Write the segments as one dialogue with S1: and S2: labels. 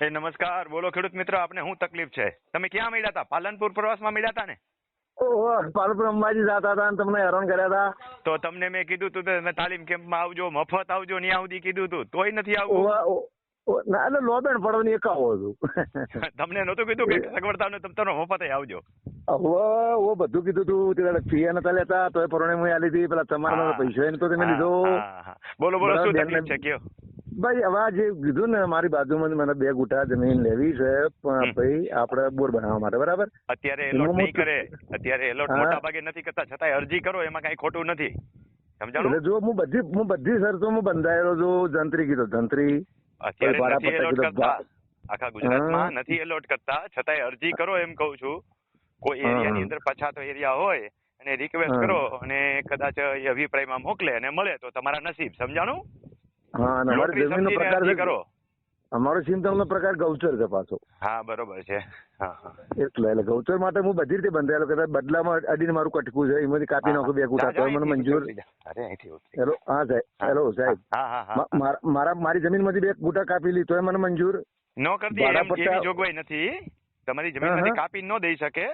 S1: એ નમસ્કાર. બોલો ખેડૂત મિત્ર આપને શું તકલીફ છે? તમે ક્યાં મળ્યા હતા? પાલનપુર પ્રવાસમાં મળ્યા હતા ને?
S2: પાલનપુર અંબાજી જતા હતા અને તમને હેરાન કર્યા હતા.
S1: તો તમને મેં કીધું તું તમે તાલીમ કેમ્પમાં આવજો મફત આવજો ત્યાં સુધી કીધું તું. તોય નથી આવવું
S2: ના એટલે લોબેન પડવાની એકાવો હતું
S1: તમને નહોતું કીધું કે સગવડતા તમે તમારો મફતે આવજો.
S2: ઓ બધું કીધું તું. તે ફી નતા લેતા તો પરણે હું આલી હતી. પેલા તમારા. પૈસા એને તો તમે લીધો.
S1: બોલો બોલો શું તકલીફ છે? કયો.
S2: ભાઈ હવે આ જે કીધું ને મારી બાજુમાં મને બે ગુટા જમીન લેવી છે પણ ભાઈ આપણે બોર બનાવવા માટે બરાબર?
S1: અત્યારે એલોટ નહીં કરે. અત્યારે એલોટ મોટા ભાગે નથી કરતા છતાંય અરજી કરો એમાં કઈ ખોટું નથી. સમજાણું?
S2: એટલે જો હું બધી હું બધી શરતોમાં બંધાયેલો છું જંત્રી કીધો જંત્રી.
S1: આખા ગુજરાતમાં
S2: હા.
S1: નથી એલોટ કરતા છતાંય અરજી કરો એમ કહું છું. કોઈ
S2: હા.
S1: એરિયાની અંદર પછાતો એરિયા હોય અને રિક્વેસ્ટ કરો અને કદાચ એ અભિપ્રાયમાં મોકલે અને મળે તો તમારા નસીબ સમજાણું?
S2: હા અને અમારી જમીનનો પ્રકાર
S1: કરો.
S2: અમારો સિંતમનો પ્રકાર ગૌચર છે પાછો.
S1: હા બરોબર છે.
S2: એટલે એટલે ગૌચર માટે હું બધી રીતે બંધાયેલો કદાચ બદલામાં અડીને મારું કટકું છે એમાંથી કાપી નાખું બે
S1: જા,
S2: તો મને મંજૂર. હેલો હા સાહેબ. હેલો સાહેબ. મારા મારી મારી જમીનમાંથી બે ગુઠા કાપી લી એ મને મંજૂર.
S1: નો કરતી એવી જોગવાઈ નથી. તમારી જમીનમાંથી. કાપી ન દઈ શકે.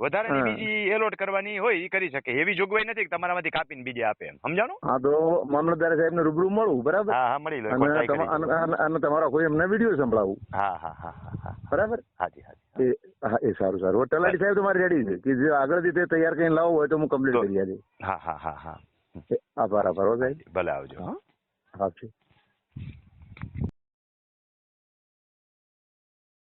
S1: વધારાની બીજી એલોટ કરવાની હોય એ કરી શકે. એવી જોગવાઈ નથી કે તમારામાંથી કાપીને બીજી આપે એમ. સમજાણો?
S2: હા તો મામલતદાર સાહેબ ને રૂબરૂ મળું બરાબર?
S1: હા હા મળી લો.
S2: અને તમારો કોઈ એમને વીડિયો સંભળાવું.
S1: હા હા હા હા
S2: બરાબર?
S1: હાજી હાજી
S2: એ હા એ સારું સારું. તલાટી સાહેબ તમારી રેડી છે? કે જે આગળથી તે તૈયાર કરીને લાવો હોય તો હું કમ્પ્લીટ કરી આજે
S1: હા હા હા હા.
S2: આભાર આભાર હો સાહેબ.
S1: ભલે આવજો. હા
S2: હા